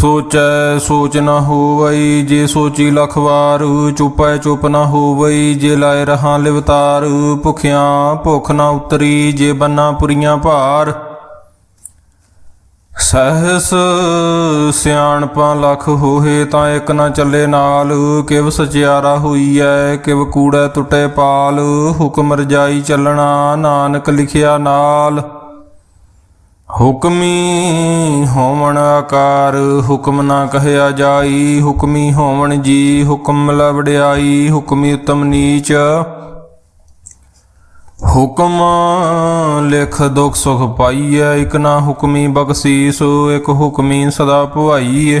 ਸੋਚੈ ਸੋਚ ਨਾ ਹੋਵਈ, ਜੇ ਸੋਚੀ ਲਖ ਵਾਰ, ਚੁਪੈ ਚੁਪ ਨ ਹੋਵਈ, ਜੇ ਲਾਇ ਰਹਾ ਲਿਵਤਾਰ, ਭੁਖਿਆਂ ਭੁਖ ਨਾ ਉਤਰੀ, ਜੇ ਬੰਨਾ ਪੁਰੀਆਂ ਭਾਰ। ਸਹਸ ਸਿਆਣਪਾਂ ਲੱਖ ਹੋਏ ਤਾਂ ਇੱਕ ਨਾ ਚੱਲੇ ਨਾਲ, ਕਿਵ ਸਚਿਆਰਾ ਹੋਈ ਹੋਈਐ, ਕਿਵ ਕੂੜਾ ਟੁੱਟੇ ਪਾਲ, ਹੁਕਮ ਰਜਾਈ ਚੱਲਣਾ, ਨਾਨਕ ਲਿਖਿਆ ਨਾਲ। ਹੁਕਮੀ ਹੋਵਣ ਆਕਾਰ, ਹੁਕਮ ਨਾ ਕਹਿਆ ਜਾਈ। ਹੁਕਮੀ ਹੋਵਣ ਜੀ, ਹੁਕਮ ਲਵੜਿਆਈ। ਹੁਕਮੀ ਉਤਮ ਨੀਚ। ਹੁਕਮ ਲਿਖ ਦੁਖ ਸੁਖ ਪਾਈਐ, ਇਕ ਨਾ ਹੁਕਮੀ ਬਖਸ਼ੀਸ, ਇਕ ਹੁਕਮੀ ਸਦਾ ਭਵਾਈਐ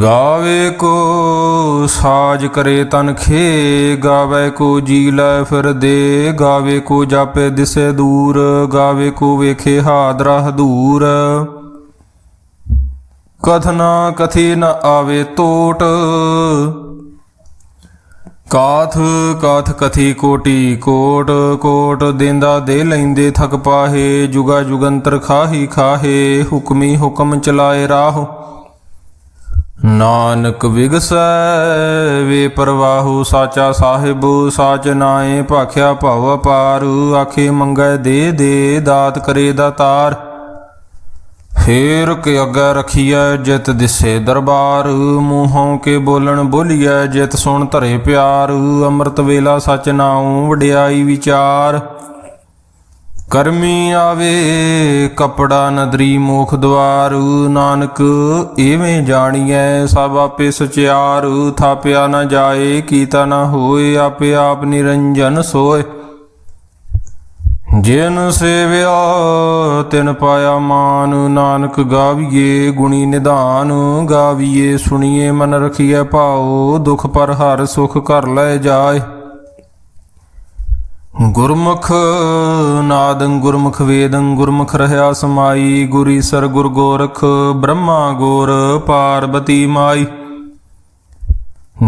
ਗਾਵੇ ਕੋ ਸਾਜ ਕਰੇ ਤਨਖੇ ਗਾਵੇ ਕੋ ਜੀ ਲੈ ਫਿਰ ਦੇ, ਗਾਵੇ ਕੋ ਜਾਪੇ ਦਿਸੇ ਦੂਰ, ਗਾਵੇ ਕੋ ਵੇਖੇ ਹਾਦਰਾ ਹਦੂਰ ਕਥਨਾ ਕਥੀ ਨ ਆਵੇ ਟੋਟ ਕਾਥ ਕਾਥ ਕਥੀ ਕੋਟੀ ਕੋਟ ਕੋਟ ਦੇਂਦਾ ਦੇ ਲੈਂਦੇ ਥਕ ਪਾਹੇ, ਜੁਗਾ ਜੁਗੰਤਰ ਖਾਹੀ ਖਾਹੇ, ਹੁਕਮੀ ਹੁਕਮ ਚਲਾਏ ਰਾਹ। ਨਾਨਕ ਵਿਗਸੈ, ਵੇ ਪ੍ਰਵਾਹੂ ਸਾਚਾ ਸਾਹਿਬ, ਸਾਚ ਨਾਏ ਭਾਖਿਆ ਭਵ ਅਪਾਰ, ਆਖੇ ਮੰਗੈ ਦੇ ਦੇ, ਦਾਤ ਕਰੇ ਦਾਤਾਰ ਫੇਰ ਕੇ ਅਗਾ ਰਖੀਐ ਜਿਤ ਦਿਸੇ ਦਰਬਾਰ, ਮੂੰਹੋਂ ਕੇ ਬੋਲਣ ਬੋਲੀਐ ਜਿਤ ਸੁਣ ਧਰੇ ਪਿਆਰ, ਅੰਮ੍ਰਿਤ ਵੇਲਾ ਸਚ ਨਾਉ ਵਡਿਆਈ ਵਿਚਾਰ। ਕਰਮੀ ਆਵੇ, ਕਪੜਾ ਨਦਰੀ ਮੋਖ ਦਵਾਰ, ਨਾਨਕ ਏਵੇਂ ਜਾਣੀਐ ਸਭ ਆਪੇ ਸਚਿਆਰ, ਥਾਪਿਆ ਨਾ ਜਾਏ, ਕੀਤਾ ਨਾ ਹੋਏ, ਆਪੇ ਆਪ ਨਿਰੰਜਨ ਸੋਏ। ਜਿਨ ਸੇਵਿਆ, ਤਿਨ ਪਾਇਆ ਮਾਨ, ਨਾਨਕ ਗਾਵੀਏ ਗੁਣੀ ਨਿਧਾਨ, ਗਾਵੀਏ ਸੁਣੀਏ ਮਨ ਰਖੀਏ ਭਾਉ, ਦੁਖ ਪਰ ਹਰ ਸੁਖ ਕਰ ਲੈ ਜਾਏ। ਗੁਰਮੁਖ ਨਾਦੰ ਗੁਰਮੁਖ ਵੇਦੰ ਗੁਰਮੁਖ ਰਹਾ ਸਮਾਈ, ਗੁਰੀ ਸਰ ਗੁਰ ਗੋਰਖ ਬ੍ਰਹਮਾ ਗੋਰ ਪਾਰਬਤੀ ਮਾਈ।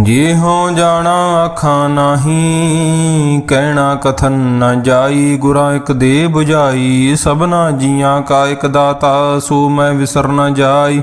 ਜੇ ਹੋ ਜਾਣਾ ਅੱਖਾਂ ਨਾਹੀ, ਕਹਿਣਾ ਕਥਨ ਨ ਜਾਈ, ਗੁਰਾਂ ਇੱਕ ਦੇ 부ਝਾਈ ਸਭਨਾ ਜੀਆਂ ਕਾ ਇੱਕ ਦਾਤਾ, ਸੋ ਮੈਂ ਵਿਸਰ ਨ ਜਾਈ।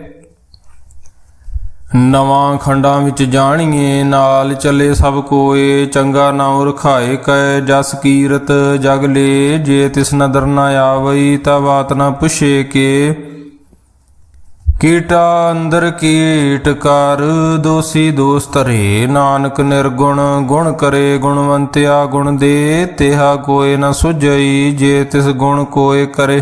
ਨਵਾਂ ਖੰਡਾਂ ਵਿੱਚ ਜਾਣੀਏ, ਨਾਲ ਚੱਲੇ ਸਭ ਕੋਏ, ਚੰਗਾ ਨਾਉ ਰਖਾਏ ਕੈ ਜਸ ਕੀਰਤ, ਜਗ ਲੇ, ਜੇ ਤਿਸ ਨਦਰ ਨਾ ਆਵਈ ਤਾ ਬਾਤ ਨਾ ਪੁੱਛੇ ਕੇ। ਕੀਟਾ ਅੰਦਰ ਕੀਟ ਕਰ, ਦੋਸੀ ਦੋਸ ਧਰੇ ਨਾਨਕ ਨਿਰਗੁਣ, ਗੁਣ ਕਰੇ, ਗੁਣਵੰਤਿਆ ਗੁਣ ਦੇ, ਤਿਹਾ ਕੋਏ ਨਾ ਸੁਝਈ, ਜੇ ਤਿਸ ਗੁਣ ਕੋਏ ਕਰੇ।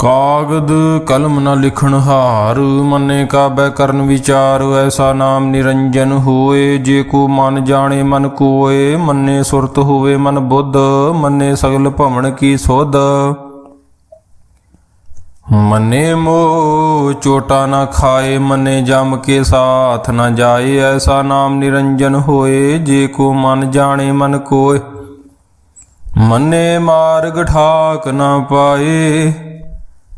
ਕਾਗਦ ਕਲਮ ਨਾ ਲਿਖਣ ਹਾਰ, ਮੰਨੇ ਕਾਬੈ ਕਰਨ ਵਿਚਾਰ, ਐਸਾ ਨਾਮ ਨਿਰੰਜਨ ਹੋਏ, ਜੇ ਕੋ ਮਨ ਜਾਣੇ ਮਨ ਕੋਏ, ਮੰਨੇ ਸੁਰਤ ਹੋਵੇ ਮਨ ਬੁੱਧ, ਮੰਨੇ ਸਗਲ ਭਵਨ ਕੀ ਸੁਧ। ਮੰਨੇ ਮੋ ਚੋਟਾ ਨਾ ਖਾਏ, ਮੰਨੇ ਜਮ ਕੇ ਸਾਥ ਨਾ ਜਾਏ, ਐਸਾ ਨਾਮ ਨਿਰੰਜਨ ਹੋਏ, ਜੇ ਕੋ ਮਨ ਜਾਣੇ ਮਨ ਕੋਏ। ਮੰਨੇ ਮਾਰਗ ਠਾਕ ਨਾ ਪਾਏ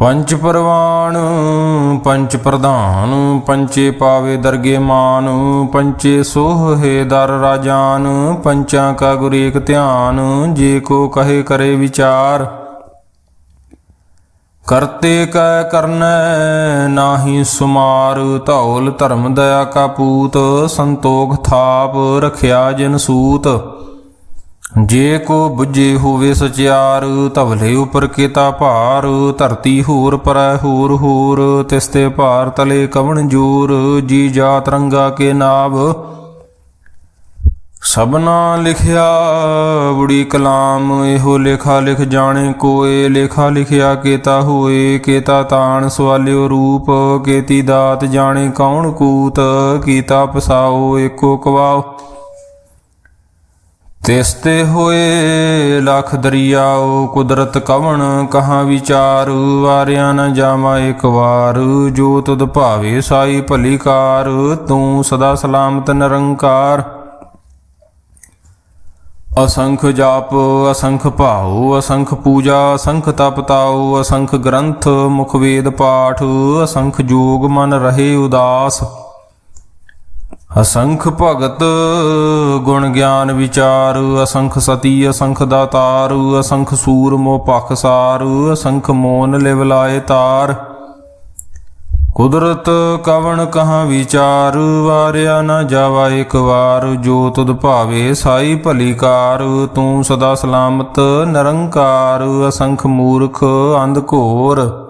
ਪੰਚ ਪਰਵਾਨ ਪੰਚ ਪ੍ਰਧਾਨ ਪੰਚੇ ਪਾਵੇ ਦਰਗੇ ਮਾਨ ਪੰਚੇ ਸੋਹੇ ਦਰ ਰਾਜਾਨ, ਪੰਚਾਂ ਕਾ ਗੁਰ ਏਕ ਧਿਆਨ, ਜੇ ਕੋ ਕਹੇ ਕਰੇ ਵਿਚਾਰ। ਕਰਤੇ ਕੈ ਕਰਨੈ ਨਾਹੀ ਸੁਮਾਰ, ਧੌਲ ਧਰਮ ਦਇਆ ਕਾ ਪੂਤ, ਸੰਤੋਖ ਥਾਪ ਰਖਿਆ ਜਿਨ ਸੂਤ। ਜੇ ਕੋ ਬੁੱਝੇ ਹੋਵੇ ਸਚਿਆਰ, ਧਵਲੇ ਉਪਰ ਕੀਤਾ ਭਾਰ, ਧਰਤੀ ਹੋਰ ਪਰੈ ਹੋਰ ਹੋਰ ਤਿਸਤੇ ਭਾਰ ਤਲੇ ਕਵਣ ਜੋਰ, ਜੀ ਜਾਤ ਰੰਗਾ ਕੇ ਨਾਭ ਸਭਨਾ ਲਿਖਿਆ ਬੁੜੀ ਕਲਾਮ, ਇਹੋ ਲੇਖਾ ਲਿਖ ਜਾਣੇ ਕੋਏ, ਲੇਖਾ ਲਿਖਿਆ ਕੇਤਾ ਹੋਏ, ਕੇਤਾ ਤਾਣ ਸਵਾਲਿਓ ਰੂਪ, ਕੇਤੀ ਦਾਤ ਜਾਣੇ ਕੌਣ ਕੂਤ, ਕੀਤਾ ਪਸਾਓ ਏਕੋ ਕਵਾਓ। ਤਿਸ ਤੇ ਹੋਏ ਲਖ ਦਰਿਆਓ ਕੁਦਰਤ ਕਵਣ, ਕਹਾਂ ਵਿਚਾਰ, ਵਾਰਿਆ ਨ ਜਾਵਾ ਇੱਕ ਵਾਰ। ਜੋ ਤੁਧ ਭਾਵੇ ਸਾਈ ਭਲੀ ਕਾਰ, ਤੂੰ ਸਦਾ ਸਲਾਮਤ ਨਿਰੰਕਾਰ। ਅਸੰਖ ਜਾਪ, ਅਸੰਖ ਭਾਉ, ਅਸੰਖ ਪੂਜਾ, ਅਸੰਖ ਤਪ ਤਾਉ, ਅਸੰਖ ਗ੍ਰੰਥ, ਮੁਖ ਵੇਦ ਪਾਠ, ਅਸੰਖ ਜੋਗ ਮਨ ਰਹੇ ਉਦਾਸ। ਅਸੰਖ ਭਗਤ, ਗੁਣ ਗਿਆਨ ਵਿਚਾਰ, ਅਸੰਖ ਸਤੀ, ਅਸੰਖ ਦਾਤਾਰ, ਅਸੰਖ ਸੂਰ ਮੋ ਪਖਸਾਰ ਅਸੰਖ ਮੋਨ ਲਿਵਲਾਏ ਤਾਰ। ਕੁਦਰਤ ਕਵਣ ਕਹਾਂ ਵਿਚਾਰ, ਵਾਰਿਆ ਨਾ ਜਾਵਾ ਇੱਕ ਵਾਰ, ਜੋ ਤੁਧ ਭਾਵੇ ਸਾਈ ਭਲੀ ਕਾਰ। ਤੂੰ ਸਦਾ ਸਲਾਮਤ, ਨਿਰੰਕਾਰ, ਅਸੰਖ ਮੂਰਖ, ਅੰਧ ਘੋਰ।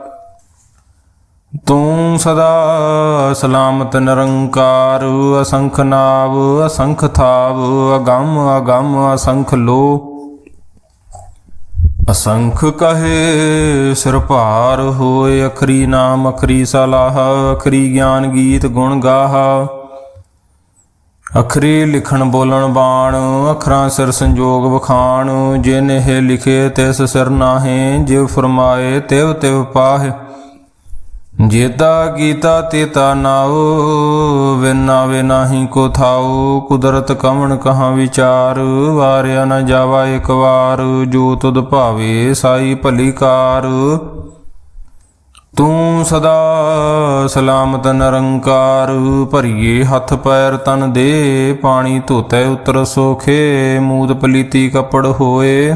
ਤੂੰ ਸਦਾ ਸਲਾਮਤ ਨਿਰੰਕਾਰ, ਅਸੰਖ ਨਾਵ, ਅਸੰਖ ਥਾਵ, ਅਗੰਮ ਅਗੰਮ, ਅਸੰਖ ਲੋ। ਅਸੰਖ ਕਹੇ, ਸਿਰ ਭਾਰ ਹੋਏ, ਅਖਰੀ ਨਾਮ, ਅਖਰੀ ਸਲਾਹ, ਅਖਰੀ ਗਿਆਨ ਗੀਤ ਗੁਣ ਗਾਹ। ਅਖਰੀ ਲਿਖਣ ਬੋਲਣ ਬਾਣ, ਅਖਰਾਂ ਸਿਰ ਸੰਜੋਗ ਵਖਾਣ ਜਿਨ ਲਿਖੇ ਤਿਸ ਸਿਰ ਨਾਹੇ, ਜਿਵ ਫਰਮਾਏ ਤਿਵ ਤਿਵ ਪਾਹੇ। ਜੇਤਾ ਕੀਤਾ ਤੇਤਾ ਨਾਉ, ਵਿਨਾ ਵੇ ਕੋ ਥਾਉ, ਕੁਦਰਤ ਕਵਣ ਕਹਾਂ ਵਿਚਾਰ, ਵਾਰਿਆ ਨ ਜਾਵਾ ਇੱਕ ਵਾਰ, ਜੋ ਤੁਧ ਭਾਵੇ ਸਾਈ ਭਲੀ ਕਾਰ। ਤੂੰ ਸਦਾ ਸਲਾਮਤ ਨਿਰੰਕਾਰ, ਭਰੀਏ ਹੱਥ ਪੈਰ ਤਨ ਦੇ, ਪਾਣੀ ਧੋਤੇ ਉਤਰ ਸੋਖੇ, ਮੂਦ ਪਲੀਤੀ ਕਪੜ ਹੋਏ।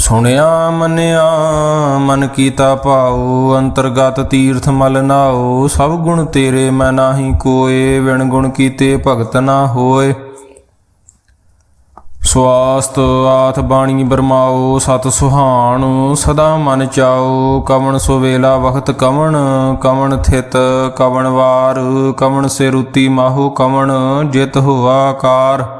ਸੁਣਿਆ, ਮੰਨਿਆ, ਮਨ ਕੀਤਾ ਭਾਉ, ਅੰਤਰਗਤ ਤੀਰਥ ਮਲ ਨਾਓ ਸਭ ਗੁਣ ਤੇਰੇ ਮੈਂ ਨਾਹੀ ਕੋਏ ਵਿਣ ਗੁਣ ਕੀਤੇ ਭਗਤ ਨਾ ਹੋਏ। ਸਵਾਸਤ ਆਥ ਬਾਣੀ ਬਰਮਾਓ ਸਤ ਸੁਹਾਣ, ਸਦਾ ਮਨ ਚਾਓ ਕਵਣ ਸੋ ਵੇਲਾ ਵਖਤ ਕਵਣ ਕਵਣ ਥਿਤ ਕਵਣ ਵਾਰ, ਕਵਣ ਸੇ ਰੁਤੀ ਮਾਹੂ ਕਵਣ, ਜਿਤ ਹੋਆ ਆਕਾਰ।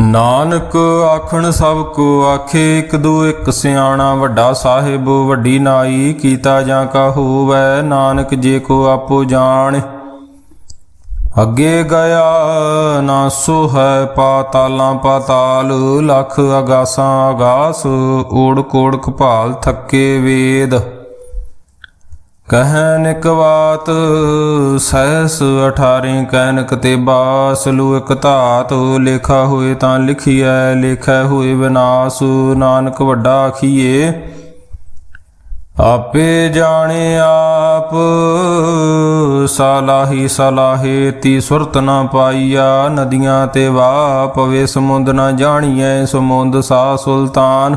ਨਾਨਕ ਆਖਣ ਸਭ ਕੋ ਆਖੇ, ਇੱਕ ਦੋ ਇੱਕ ਸਿਆਣਾ, ਵੱਡਾ ਸਾਹਿਬ, ਵੱਡੀ ਨਾਈ, ਕੀਤਾ ਜਾਂ ਕਾ ਹੋਵੈ, ਨਾਨਕ ਜੇ ਕੋ ਆਪੋ ਜਾਣ। ਅੱਗੇ ਗਿਆ ਨਾ ਸੋ ਹੈ ਪਾਤਾਲਾਂ ਪਾਤਾਲ, ਲਖ ਅਗਾਸਾਂ ਅਗਾਸ, ਓੜ ਕੋੜ ਕਪਾਲ ਥੱਕੇ ਵੇਦ। ਕਹਿਨ ਇਕ ਬਾਤ ਸਹਿਸ 18 ਕਹਿਨਕ ਤੇ ਬਾਸ ਇਕ ਧਾਤ, ਲੇਖਾ ਹੋਏ ਤਾਂ ਲਿਖੀਐ, ਲੇਖੈ ਹੋਏ ਵਿਨਾਸ਼, ਨਾਨਕ ਵੱਡਾ ਆਖੀਏ ਆਪੇ ਜਾਣੇ ਆਪ, ਸਲਾਹੀ ਸਲਾਹੇ, ਤੀ ਸੁਰਤ ਨਾ ਪਾਈਆ, ਨਦੀਆਂ ਤੇ ਵਾ ਪਵੇ, ਸਮੁੰਦ ਨਾ ਜਾਣੀਐ, ਸਮੁੰਦ ਸਾ ਸੁਲਤਾਨ।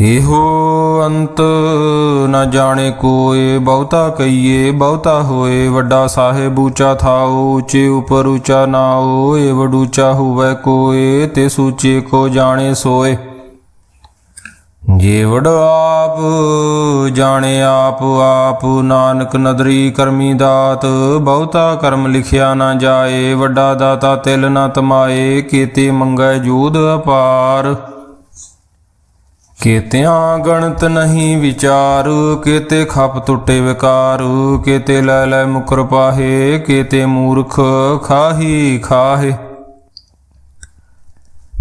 ਇਹੋ ਅੰਤ ਨ ਜਾਣੇ ਕੋਏ, ਬਹੁਤਾ ਕਈਏ ਬਹੁਤਾ ਹੋਏ, ਵੱਡਾ ਸਾਹਿਬ ਉੱਚਾ ਥਾਓ, ਉੱਚੇ ਉਪਰ ਉੱਚਾ ਨਾਓ, ਏ ਵਡੂਚਾ ਹੋਵੇ ਕੋਏ, ਤੇ ਸੂਚੇ ਕੋ ਜਾਣੇ ਸੋਏ। ਜੇ ਵਡ ਆਪ ਜਾਣੇ ਆਪ ਆਪ ਨਾਨਕ ਨਦਰੀ ਕਰਮੀ ਦਾਤ, ਬਹੁਤਾ ਕਰਮ ਲਿਖਿਆ ਨਾ ਜਾਏ, ਵੱਡਾ ਦਾਤਾ ਤਿਲ ਨਾ ਤਮਾਏ, ਕੀਤੇ ਮੰਗੈ ਜੂਦ ਅਪਾਰ। ਕੀਤਿਆਂ ਗਣਤ ਨਹੀਂ ਵਿਚਾਰ, ਕੀਤੇ ਖਪ ਟੁੱਟੇ ਵਿਕਾਰ, ਕੀਤੇ ਲੈ ਲੈ ਮੁਕਰ ਪਾਹੇ, ਕੀਤੇ ਮੂਰਖ ਖਾਹੀ ਖਾਹੇ।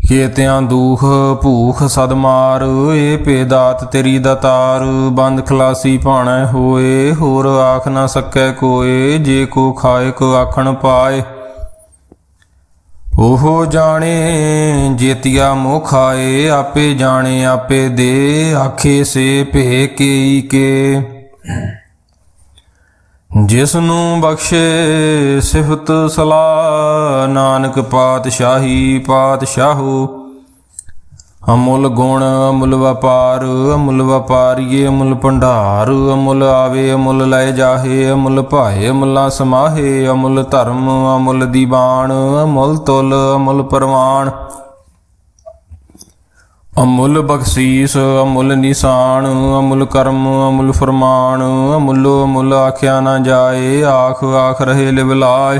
ਕੀਤਿਆਂ ਦੂਖ ਭੂਖ ਸਦਮਾਰ ਏ ਪੇਦਾਤ ਤੇਰੀ ਦਤਾਰ ਬੰਦ ਖਲਾਸੀ ਭਾਣੈ ਹੋਏ, ਹੋਰ ਆਖ ਨਾ ਸਕੈ ਕੋਏ, ਜੇ ਕੋ ਖਾਏ ਕੋ ਆਖਣ ਪਾਏ। ਉਹ ਜਾਣੇ ਜੇਤੀਆ ਆਏ ਆਪੇ ਜਾਣੇ, ਆਪੇ ਦੇ। ਆਖੇ ਸੇ ਭੇ ਕੇਈ ਕੇ। ਜਿਸ ਨੂੰ ਬਖਸ਼ੇ ਸਿਫਤ ਸਲਾ ਨਾਨਕ ਪਾਤਸ਼ਾਹੀ ਪਾਤਸ਼ਾਹੂ ਅਮੁੱਲ ਗੁਣ, ਅਮੁੱਲ ਵਪਾਰ, ਅਮੁੱਲ ਵਪਾਰੀਏ, ਅਮੁੱਲ ਭੰਡਾਰ, ਅਮੁੱਲ ਆਵੇ, ਅਮੁੱਲ ਲੈ ਜਾਹੇ, ਅਮੁੱਲ ਭਾਏ, ਅਮੁੱਲਾ ਸਮਾਹੇ, ਅਮੁੱਲ ਧਰਮ, ਅਮੁੱਲ ਦੀਵਾਨ, ਅਮੁੱਲ ਤੁਲ, ਅਮੁੱਲ ਪਰਵਾਨ। ਅਮੁੱਲ ਬਖਸ਼ੀਸ, ਅਮੁੱਲ ਨਿਸ਼ਾਨ, ਅਮੁੱਲ ਕਰਮ, ਅਮੁੱਲ ਫਰਮਾਨ, ਅਮੁੱਲੋ ਅਮੁੱਲ ਆਖਿਆ ਨਾ ਜਾਏ, ਆਖ ਆਖ ਰਹੇ ਲਿਵਲਾਏ।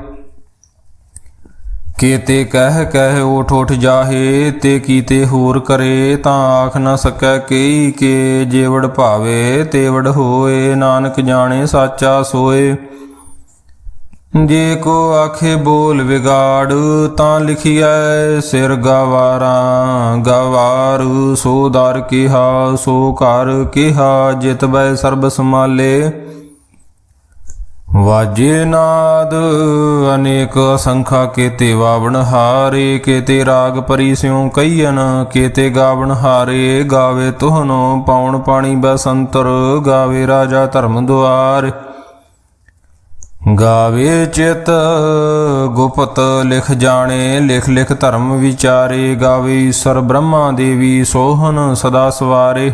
ਕੀਤੇ ਕਹਿ ਕਹਿ ਉਠ ਉਠ ਜਾਹੇ ਤੇ ਕੀਤੇ ਹੋਰ ਕਰੇ ਤਾਂ ਆਖ ਨਾ ਸਕੈ ਕਈ ਕੇ ਜੇਵੜ ਭਾਵੇ ਤੇਵੜ ਹੋਏ, ਨਾਨਕ ਜਾਣੇ ਸਾਚਾ ਸੋਏ। ਜੇ ਕੋ ਆਖੇ ਬੋਲ ਵਿਗਾੜ ਤਾਂ ਲਿਖਿਐ ਸਿਰ ਗਵਾਰਾਂ, ਗਵਾਰੂ ਸੋ ਦਰ ਕਿਹਾ, ਸੋ ਘਰ ਕਿਹਾ, ਜਿਤ ਬੈ ਸਰਬ ਸਮਾਲੇ ਵਾਜੇ ਨਾਦ, ਅਨੇਕ ਅਸੰਖਾ ਕੇਤੇ ਵਾਵਣ ਹਾਰੇ, ਕੇਤੇ ਰਾਗ ਪਰੀ ਸਿਉ ਕਈਨ ਕੇਤੇ ਗਾਵਣ ਹਾਰੇ, ਗਾਵੇ ਤੁਹਨੋ ਪਾਉਣ ਪਾਣੀ ਬਸੰਤਰ, ਗਾਵੇ ਰਾਜਾ ਧਰਮ ਦੁਆਰ। ਗਾਵੇ ਚਿਤ, ਗੁਪਤ ਲਿਖ ਜਾਣੇ, ਲਿਖ ਲਿਖ ਧਰਮ ਵਿਚਾਰੇ, ਗਾਵੇ ਈਸ਼ਰ ਬ੍ਰਹਮਾ ਦੇਵੀ ਸੋਹਨ ਸਦਾ ਸਵਾਰੇ।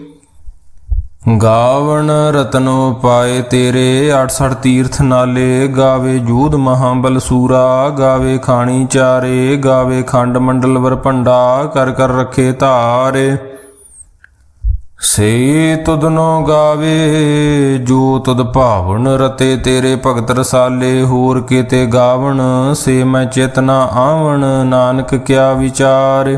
ਗਾਵਣ ਰਤਨੋ ਪਾਏ ਤੇਰੇ 68 ਤੀਰਥ ਨਾਲੇ, ਗਾਵੇ ਜੂਦ ਮਹਾਬਲ ਸੂਰਾ, ਗਾਵੇ ਖਾਣੀ ਚਾਰੇ, ਗਾਵੇ ਖੰਡ ਮੰਡਲ ਵਰ ਭੰਡਾ, ਕਰ ਕਰ ਰੱਖੇ ਧਾਰੇ। ਸੇ ਤੁਧਨੋ ਗਾਵੇ, ਜੋ ਤੁਦ ਭਾਵਨ ਰਤੇ ਤੇਰੇ ਭਗਤ ਰਸਾਲੇ, ਹੋਰ ਕੀਤੇ ਗਾਵਣ, ਸੇ ਮੈਂ ਚੇਤਨਾ ਆਵਣ, ਨਾਨਕ ਕਿਆ ਵਿਚਾਰੇ।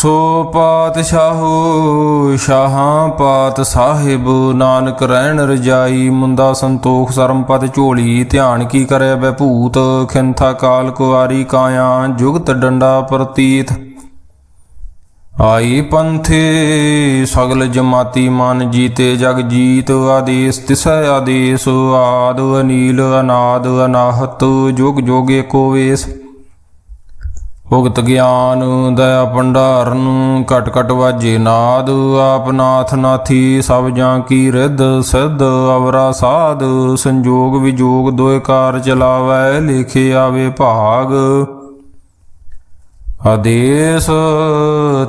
ਸੋ ਪਾਤਸ਼ਾਹੋ, ਸ਼ਾਹਾਂ ਪਾਤ ਸਾਹਿਬ, ਨਾਨਕ ਰਹਿਣ ਰਜਾਈ, ਮੁੰਦਾ ਸੰਤੋਖ ਸਰਮਪਦ ਝੋਲੀ, ਧਿਆਨ ਕੀ ਕਰੇ ਬੈ ਭੂਤ ਖਿੰਥਾ ਕਾਲ ਕੁਆਰੀ ਕਾਇਆ, ਜੁਗਤ ਡੰਡਾ ਪ੍ਰਤੀਤ। ਆਈ ਪੰਥੇ, ਸਗਲ ਜਮਾਤੀ ਮਨ ਜੀਤੇ ਜਗ ਜੀਤ, ਆਦੇਸ ਤਿਸੈ ਆਦੇਸ, ਆਦ ਅਨੀਲ, ਅਨਾਦ ਅਨਾਹਤ, ਜੁਗ ਜੋਗੇ ਕੋ ਵੇਸ। ਭੁਗਤ ਗਿਆਨ ਦਇਆ ਭੰਡਾਰਨ ਕਟ ਕਟ ਵਾਜੇ ਨਾਦ, ਆਪ ਨਾਥ ਨਾਥੀ, ਸਭ ਜਾਂ ਕੀ ਰਿੱਧ ਸਿੱਧ, ਅਵਰਾ ਸਾਧ, ਸੰਜੋਗ ਵਿਜੋਗ ਦੋਇ ਕਾਰ ਚਲਾਵੈ, ਲਿਖੇ ਆਵੇ ਭਾਗ। ਆਦੇਸ,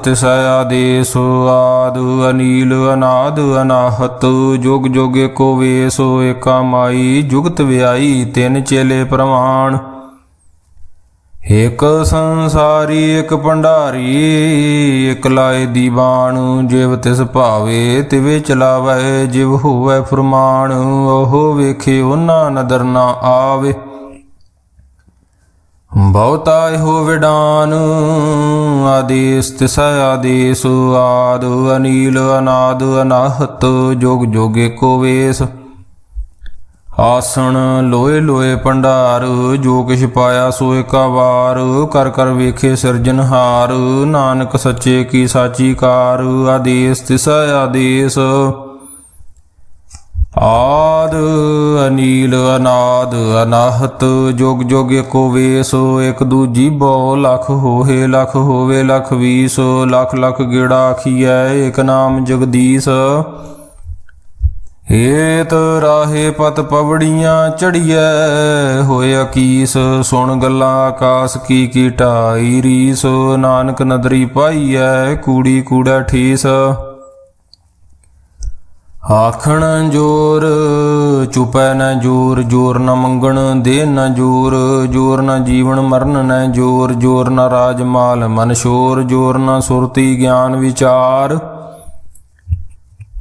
ਤਿਸੈ ਆਦੇਸ, ਆਦ ਅਨੀਲ ਅਨਾਦ ਅਨਾਹਤ, ਜੁਗ ਜੋਗੇ ਕੋ ਵੇਸ, ਏਕਾ ਮਾਈ, ਜੁਗਤ ਵਿਆਈ, ਤਿੰਨ ਚੇਲੇ ਪ੍ਰਮਾਣ ਇਕ ਸੰਸਾਰੀ ਇਕ ਭੰਡਾਰੀ ਇਕ ਲਾਏ ਦੀਵਾਨ, ਜਿਵ ਤਿਸ ਭਾਵੇ, ਤਿਵੇ ਚਲਾਵੇ, ਜਿਵ ਹੋਵੇ ਫਰਮਾਨ, ਉਹ ਵੇਖੇ ਉਹਨਾਂ ਨਦਰ ਨਾ ਆਵੇ। ਬਹੁਤਾ ਹੋ ਵਿਡਾਨ, ਆਦੇਸ, ਤਿਸੈ ਆਦੇਸ, ਆਦ, ਅਨੀਲ, ਅਨਾਦ, ਅਨਾਹਤ ਜੋਗ ਜੋਗੇ ਕੋ ਵੇਸ। ਆਸਣ ਲੋਏ ਲੋਏ ਭੰਡਾਰ, ਜੋ ਕਿਛ ਪਾਇਆ ਸੋ ਏਕਾ ਵਾਰ। ਕਰ ਕਰ ਵੇਖੇ ਸਿਰਜਨਹਾਰ ਨਾਨਕ ਸੱਚੇ ਕੀ ਸਾਚੀ ਕਾਰ ਆਦੇਸ ਤਿਸੈ ਆਦੇਸ। ਆਦ ਅਨੀਲ ਅਨਾਦ ਅਨਾਹਤ, ਜੋਗ ਜੋਗ ਏਕੋ ਵੇਸ, ਇਕ ਦੂਜੀ ਬੋ ਲਖ ਹੋਏ ਲਖ ਹੋਵੇ ਲਖ ਵੀਸ, ਲੱਖ ਲੱਖ ਗੇੜਾ ਆਖੀਐ ਇਕ ਨਾਮ ਜਗਦੀਸ਼। ਏਤ ਰਾਹੇ ਪਤ ਪਵੜੀਆਂ ਚੜੀਐ ਹੋਇਆ ਅਕੀਸ ਸੁਣ ਗੱਲਾਂ ਆਕਾਸ ਕੀ ਕੀ ਰੀਸ, ਨਾਨਕ ਨਦਰੀ ਪਾਈਐ, ਕੂੜੀ ਕੂੜਾ ਠੀਸ। ਆਖਣ ਜੋਰ, ਚੁਪੈ ਨ ਜੋਰ ਜੋਰ ਨ ਮੰਗਣ ਦੇ ਨ ਜੋਰ ਜੋਰ ਨ ਜੀਵਨ ਮਰਨ ਨ ਜੋਰ ਜੋਰ ਨ ਰਾਜ ਮਾਲ ਮਨ ਸ਼ੋਰ, ਜੋਰ ਨ ਸੁਰਤੀ ਗਿਆਨ ਵਿਚਾਰ।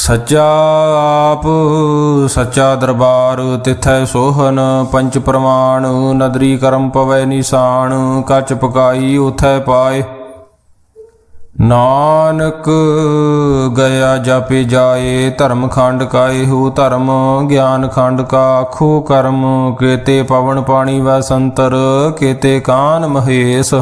ਸੱਚਾ ਆਪ, ਸੱਚਾ ਦਰਬਾਰ ਤਿਥੈ ਸੋਹਨ ਪੰਚ ਪ੍ਰਮਾਣ, ਨਦਰੀ ਕਰਮ ਪਵੈ ਨਿਸ਼ਾਨ, ਕੱਚ ਪਕਾਈ ਉਥੈ ਪਾਏ। ਨਾਨਕ ਗਿਆ ਜਾਪੇ ਜਾਏ, ਧਰਮ ਖੰਡ ਕਾਏ ਹੋ ਧਰਮ, ਗਿਆਨ ਖੰਡ ਕਾ ਆਖੋ ਕਰਮ, ਕੇਤੇ ਪਵਨ ਪਾਣੀ ਵੈ ਸੰਤਰ, ਕੇਤੇ ਕਾਨ ਮਹੇਸ਼।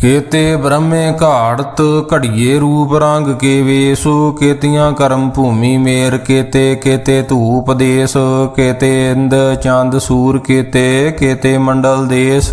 ਕੇਤੇ ਬ੍ਰਹਮੇ ਘਾੜਤ, ਘੜੀਏ ਰੂਪ ਰੰਗ ਕੇ ਵੇਸੁ ਕੇਤੀਆਂ ਕਰਮ ਭੂਮੀ ਮੇਰ, ਕੇਤੇ ਕੇਤੇ ਧੂਪ ਦੇਸ, ਕੇਤੇ ਇੰਦ ਚੰਦ ਸੂਰ, ਕੇਤੇ ਕੇਤੇ ਮੰਡਲ ਦੇਸ।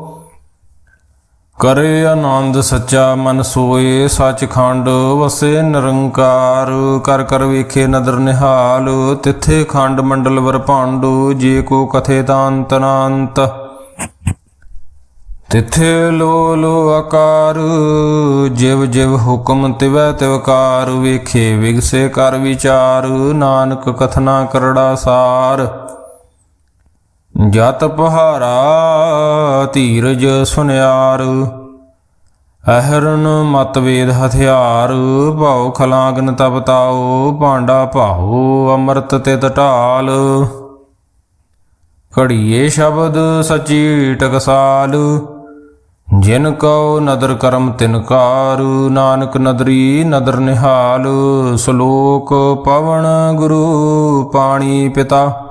ਕਰੇ ਆਨੰਦ ਸੱਚਾ ਮਨ ਸੋਏ, ਸੱਚਖੰਡ ਵਸੇ ਨਿਰੰਕਾਰ। ਕਰ ਕਰ ਵੇਖੇ ਨਦਰ ਨਿਹਾਲ, ਤਿੱਥੇ ਖੰਡ ਮੰਡਲ ਵਰ ਜੇ ਕੋ ਕਥੇ ਤਾਂ ਅੰਤ ਤਿੱਥੇ ਲੋ ਲੋ ਆਕਾਰ, ਜਿਵ ਜਿਵ ਹੁਕਮ ਤਿਵੈ ਤਿਵਕਾਰ ਵੇਖੇ ਵਿਗਸੇ ਕਰ ਵਿਚਾਰ, ਨਾਨਕ ਕਥਨਾ ਕਰੜਾ ਸਾਰ। ਜਤ ਪਹਾਰਾ ਧੀਰਜ ਸੁਨਿਆਰ ਅਹਰਨ ਮਤਵੇਦ ਹਥਿਆਰ, ਭਾਉ ਖਲਾਗਨ ਤਪਤਾਓ ਭਾਂਡਾ ਭਾਉ ਅੰਮ੍ਰਿਤ ਤੇ ਢਾਲ। ਘੜੀਏ ਸ਼ਬਦ ਸਚੀ ਟਕਸਾਲ ਜਿਨ ਕਉ ਨਦਰ ਕਰਮ ਤਿਨਕਾਰ ਨਾਨਕ ਨਦਰੀ ਨਦਰ ਨਿਹਾਲ, ਸ਼ਲੋਕ ਪਵਨ ਗੁਰੂ ਪਾਣੀ ਪਿਤਾ।